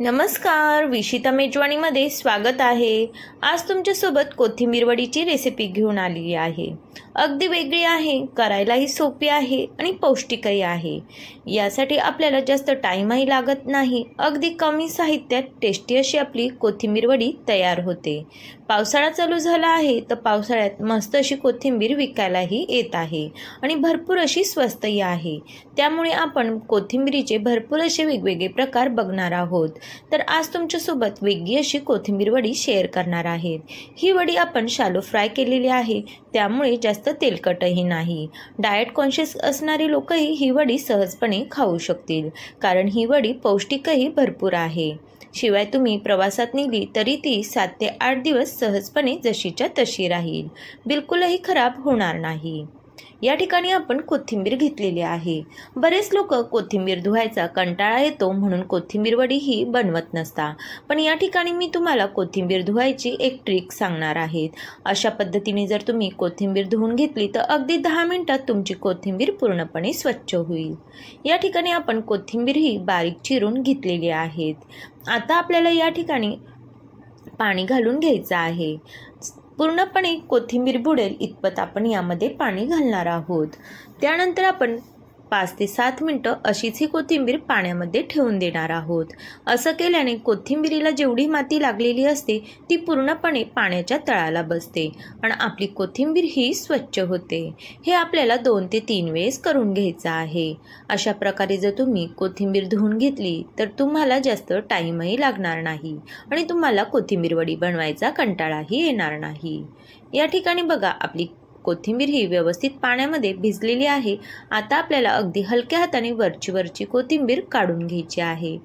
नमस्कार विशिता मेजवानीमध्ये स्वागत आहे. आज तुमच्यासोबत कोथिंबीर वडीची रेसिपी घेऊन आली आहे. अगदी वेगळी आहे करायलाही सोपी आहे आणि पौष्टिकही आहे. यासाठी आपल्याला जास्त टाईमही लागत नाही. अगदी कमी साहित्यात टेस्टी अशी आपली कोथिंबीर वडी तयार होते. पावसाळा चालू झाला आहे तर पावसाळ्यात मस्त अशी कोथिंबीर विकायलाही येत आहे आणि भरपूर अशी स्वस्तही आहे. त्यामुळे आपण कोथिंबीरीचे भरपूर असे वेगवेगळे प्रकार बघणार आहोत. तर आज तुमच्यासोबत वेगळी अशी कोथिंबीर वडी शेअर करणार आहेत. ही वडी आपण शालो फ्राय केलेली आहे त्यामुळे जास्त तेलकटही नाही. डाएट कॉन्शियस असणारी लोकही ही वडी सहजपणे खाऊ शकतील कारण ही वडी पौष्टिकही भरपूर आहे. शिवाय तुम्ही प्रवासात निघली तरी ती सात ते आठ दिवस सहजपणे जशीच्या तशी राहील. बिलकुलही खराब होणार नाही. या ठिकाणी आपण कोथिंबीर घेतलेली आहे. बरेच लोक कोथिंबीर धुवायचा कंटाळा येतो म्हणून कोथिंबीर वडी ही बनवत नसता. पण या ठिकाणी मी तुम्हाला कोथिंबीर धुवायची एक ट्रिक सांगणार आहे. अशा पद्धतीने जर तुम्ही कोथिंबीर धुवून घेतली तर अगदी दहा मिनिटात तुमची कोथिंबीर पूर्णपणे स्वच्छ होईल. या ठिकाणी आपण कोथिंबीर ही बारीक चिरून घेतलेली आहेत. आता आपल्याला या ठिकाणी पाणी घालून घ्यायचं आहे. पूर्णपणे कोथिंबीर बुडेल इतपत आपण यामध्ये पाणी घालणार आहोत. त्यानंतर आपण पाच ते सात मिनटं अशीच ही कोथिंबीर पाण्यामध्ये ठेवून देणार आहोत. असं केल्याने कोथिंबीरीला जेवढी माती लागलेली असते ती पूर्णपणे पाण्याच्या तळाला बसते आणि आपली कोथिंबीर ही स्वच्छ होते. हे आपल्याला दोन ते तीन वेळेस करून घ्यायचं आहे. अशा प्रकारे जर तुम्ही कोथिंबीर धुवून घेतली तर तुम्हाला जास्त टाईमही लागणार नाही आणि तुम्हाला कोथिंबीर वडी बनवायचा कंटाळाही येणार नाही. या ठिकाणी बघा आपली कोथिंबीर ही व्यवस्थित पाण्यामध्ये भिजलेली आहे. आता आपल्याला अगदी हलक्या हाताने वरची वरची कोथिंबीर काढून घ्यायची आहे.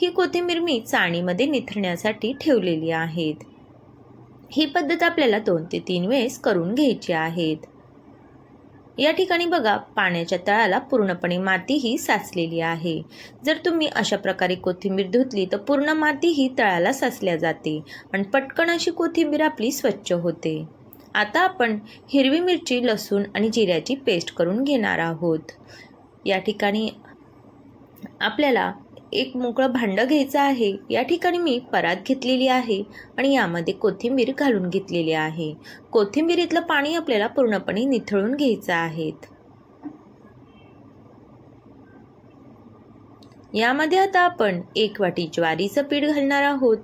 ही कोथिंबीर मी चाणीमध्ये निथरण्यासाठी ठेवलेली आहेत. ही पद्धत आपल्याला दोन ते तीन वेळेस करून घ्यायची आहेत. या ठिकाणी बघा पाण्याच्या तळाला पूर्णपणे माती ही साचलेली आहे. जर तुम्ही अशा प्रकारे कोथिंबीर धुतली तर पूर्ण माती ही तळाला साचल्या जाते आणि पटकन अशी कोथिंबीर आपली स्वच्छ होते. आता आपण हिरवी मिरची लसूण आणि जिऱ्याची पेस्ट करून घेणार आहोत. या ठिकाणी आपल्याला एक मोकळं भांडं घ्यायचं आहे. या ठिकाणी मी परात घेतलेली आहे आणि यामध्ये कोथिंबीर घालून घेतलेली आहे. कोथिंबीरीतलं पाणी आपल्याला पूर्णपणे निथळून घ्यायचं आहे. यामध्ये आता आपण एक वाटी ज्वारीचं पीठ घालणार आहोत.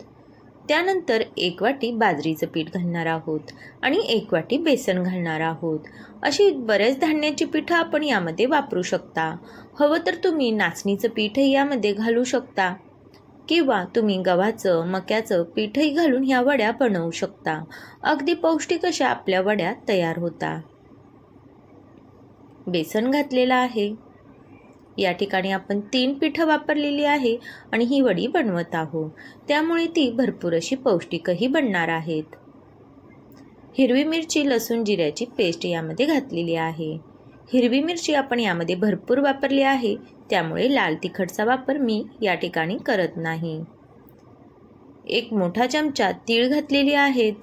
त्यानंतर एक वाटी बाजरीचं पीठ घालणार आहोत आणि एक वाटी बेसन घालणार आहोत. अशी बऱ्याच धान्याची पिठं आपण यामध्ये वापरू शकता. हवं तर तुम्ही नाचणीचं पीठही यामध्ये घालू शकता किंवा तुम्ही गव्हाचं मक्याचं पीठही घालून ह्या वड्या बनवू शकता. अगदी पौष्टिक अशा आपल्या वड्या तयार होता. बेसन घातलेलं आहे. या ठिकाणी आपण तीन पिठं वापरलेली आहे आणि ही वडी बनवत आहोत. त्यामुळे ती भरपूर अशी पौष्टिकही बनणार आहेत. हिरवी मिरची लसूण जिऱ्याची पेस्ट यामध्ये घातलेली आहे. हिरवी मिरची आपण यामध्ये भरपूर वापरली आहे त्यामुळे लाल तिखटचा वापर मी या ठिकाणी करत नाही. एक मोठा चमचा तीळ घातलेली आहेत.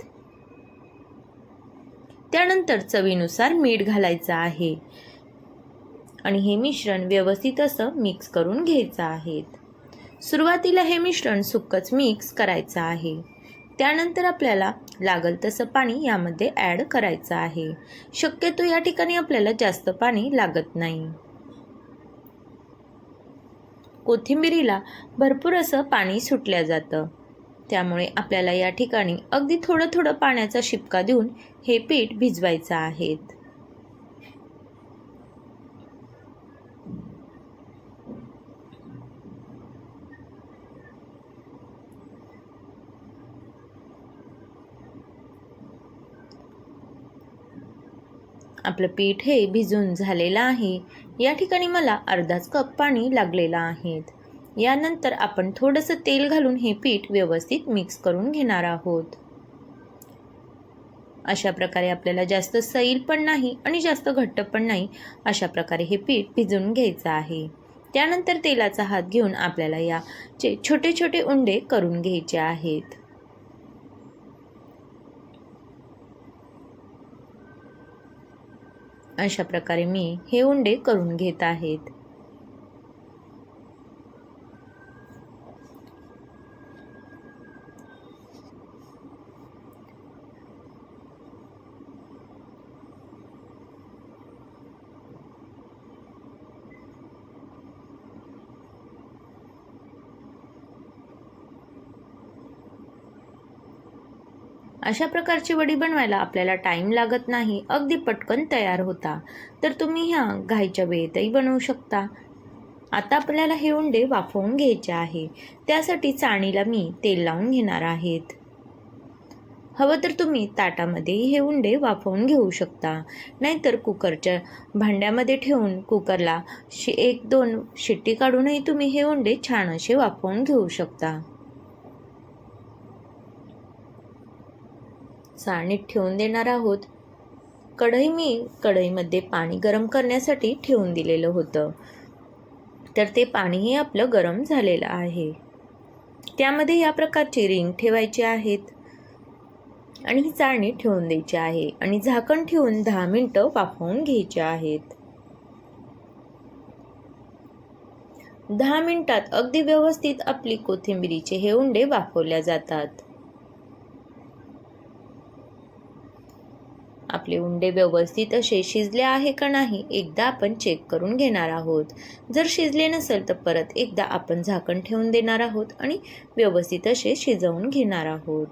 त्यानंतर चवीनुसार मीठ घालायचं आहे. आणि हे मिश्रण व्यवस्थित असं मिक्स करून घ्यायचं आहे. सुरुवातीला हे मिश्रण सुकच मिक्स करायचं आहे. त्यानंतर आपल्याला लागल तसं पाणी यामध्ये ॲड करायचं आहे. शक्यतो या ठिकाणी आपल्याला जास्त पाणी लागत नाही. कोथिंबिरीला भरपूर असं पाणी सुटल्या जातं. त्यामुळे आपल्याला या ठिकाणी अगदी थोडं थोडं पाण्याचा शिपका देऊन हे पीठ भिजवायचं आहे. आपलं पीठ हे भिजून झालेलं आहे. या ठिकाणी मला अर्धाच कप पाणी लागलेलं आहे. यानंतर आपण थोडंसं तेल घालून हे पीठ व्यवस्थित मिक्स करून घेणार आहोत. अशा प्रकारे आपल्याला जास्त सैल पण नाही आणि जास्त घट्ट पण नाही अशा प्रकारे हे पीठ भिजून घ्यायचं आहे. त्यानंतर तेलाचा हात घेऊन आपल्याला याचे छोटे छोटे उंडे करून घ्यायचे आहेत. अशा प्रकारे मी हे उंडे करून घेत आहेत. अशा प्रकारची वडी बनवायला आपल्याला टाईम लागत नाही. अगदी पटकन तयार होता. तर तुम्ही ह्या घाईच्या वेळेतही बनवू शकता. आता आपल्याला हे उंडे वाफवून घ्यायचे आहे. त्यासाठी चाणीला मी तेल लावून घेणार आहेत. हवं तर तुम्ही ताटामध्येही हे उंडे वाफवून घेऊ शकता. नाहीतर कुकरच्या भांड्यामध्ये ठेवून कुकरला शि एक दोन शिट्टी काढूनही तुम्ही हे उंडे छान असे वाफवून घेऊ शकता. चाळणीत ठेवून देणार आहोत. कढई मी कढईमध्ये पाणी गरम करण्यासाठी ठेवून दिलेलं होतं. तर ते पाणीही आपलं गरम झालेलं आहे. त्यामध्ये या प्रकारची रिंग ठेवायची आहेत. आणि ही चाळणी ठेवून द्यायची आहे. आणि झाकण ठेवून दहा मिनटं वाफवून घ्यायची आहेत. दहा मिनटात अगदी व्यवस्थित आपली कोथिंबिरीचे हे उंडे वाफवल्या जातात. आपले उंडे व्यवस्थित असे शिजले आहे का नाही एकदा आपण चेक करून घेणार आहोत. जर शिजले नसेल तर परत एकदा आपण झाकण ठेवून देणार आहोत आणि व्यवस्थित असे शिजवून घेणार आहोत.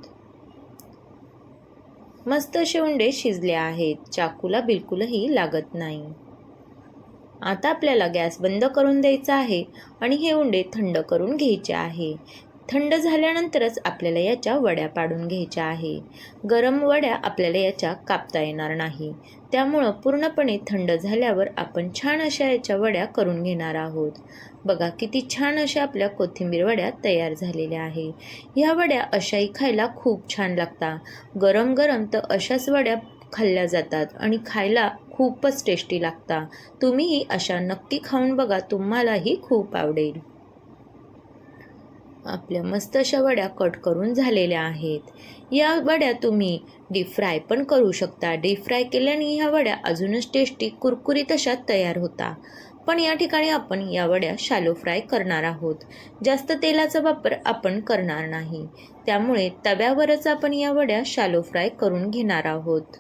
मस्त असे उंडे शिजले आहेत. चाकूला बिलकुलही लागत नाही. आता आपल्याला गॅस बंद करून द्यायचा आहे आणि हे उंडे थंड करून घ्यायचे आहे. थंड झाल्यानंतरच आपल्याला याच्या वड्या पाडून घ्यायच्या आहे गरम वड्या आपल्याला याच्या कापता येणार नाही. त्यामुळं पूर्णपणे थंड झाल्यावर आपण छान अशा याच्या वड्या करून घेणार आहोत. बघा किती छान अशा आपल्या कोथिंबीर वड्या तयार झालेल्या आहे ह्या वड्या अशाही खायला खूप छान लागतात. गरम गरम तर अशाच वड्या खाल्ल्या जातात आणि खायला खूपच टेस्टी लागतात. तुम्हीही अशा नक्की खाऊन बघा तुम्हालाही खूप आवडेल. आपल्या मस्त अशा वड्या कट करून झालेल्या आहेत. या वड्या तुम्ही डीप फ्राय पण करू शकता. डीप फ्राय केल्याने ह्या वड्या अजूनच टेस्टी कुरकुरीत अशा तयार होता. पण या ठिकाणी आपण या वड्या शालो फ्राय करणार आहोत. जास्त तेलाचा वापर आपण करणार नाही. त्यामुळे तव्यावरच आपण या वड्या शालो फ्राय करून घेणार आहोत.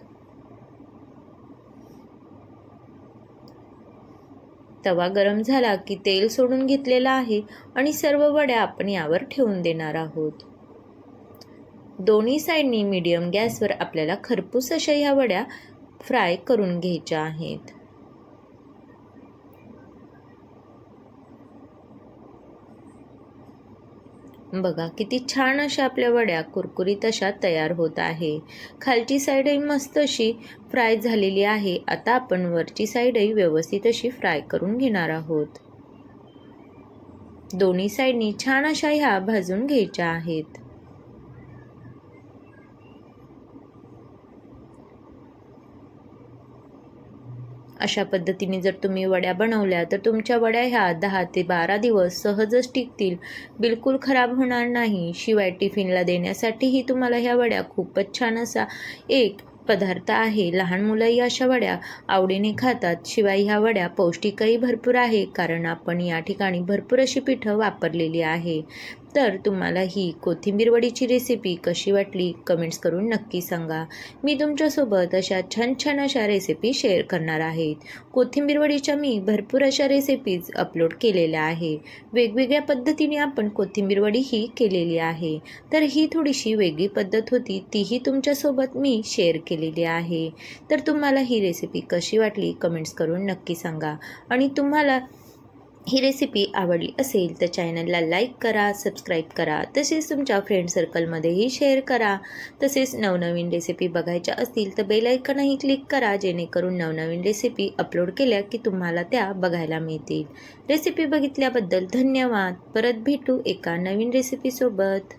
तवा गरम झाला की तेल सोडून घेतलेला आहे आणि सर्व वड्या आपण यावर ठेवून देणार आहोत. दोन्ही साईडनी मीडियम गॅसवर आपल्याला खरपूस अशा ह्या वड्या फ्राय करून घ्यायच्या आहेत. बघा किती छान अशा आपल्या वड्या कुरकुरीत अशा तयार होत आहे. खालची साईडही मस्त अशी फ्राय झालेली आहे. आता आपण वरची साईडही व्यवस्थित अशी फ्राय करून घेणार आहोत. दोन्ही साईडनी छान अशा ह्या भाजून घ्यायच्या आहेत. अशा पद्धतीने जर तुम्ही वड्या बनवल्या तर तुमच्या वड्या ह्या दहा ते बारा दिवस सहजच टिकतील. बिलकुल खराब होणार नाही. शिवाय टिफिनला देण्यासाठीही तुम्हाला ह्या वड्या खूपच छान असा एक पदार्थ आहे. लहान मुलंही अशा वड्या आवडीने खातात. शिवाय ह्या वड्या पौष्टिकही भरपूर आहे कारण आपण या ठिकाणी भरपूर अशी पिठं वापरलेली आहे. तर तुम्हाला ही कोथिंबीर वडीची रेसिपी कशी वाटली कमेंट्स करून नक्की सांगा. मी तुमच्यासोबत अशा छान छान अशा रेसिपी शेअर करणार आहेत. कोथिंबीर वडीच्या मी भरपूर अशा रेसिपीज अपलोड केलेल्या आहे. वेगवेगळ्या पद्धतीने आपण कोथिंबीर वडी ही केलेली आहे. तर ही थोडीशी वेगळी पद्धत होती तीही तुमच्यासोबत मी शेअर केलेली आहे. तर तुम्हाला ही रेसिपी कशी वाटली कमेंट्स करून नक्की सांगा. आणि तुम्हाला ही रेसिपी आवडली असेल तर चॅनलला लाईक करा सबस्क्राईब करा. तसेच तुमच्या फ्रेंड सर्कलमध्येही शेअर करा. तसेच नवनवीन रेसिपी बघायच्या असतील तर बेलायकनही क्लिक करा जेणेकरून नवनवीन रेसिपी अपलोड केल्या की तुम्हाला त्या बघायला मिळतील. रेसिपी बघितल्याबद्दल धन्यवाद. परत भेटू एका नवीन रेसिपीसोबत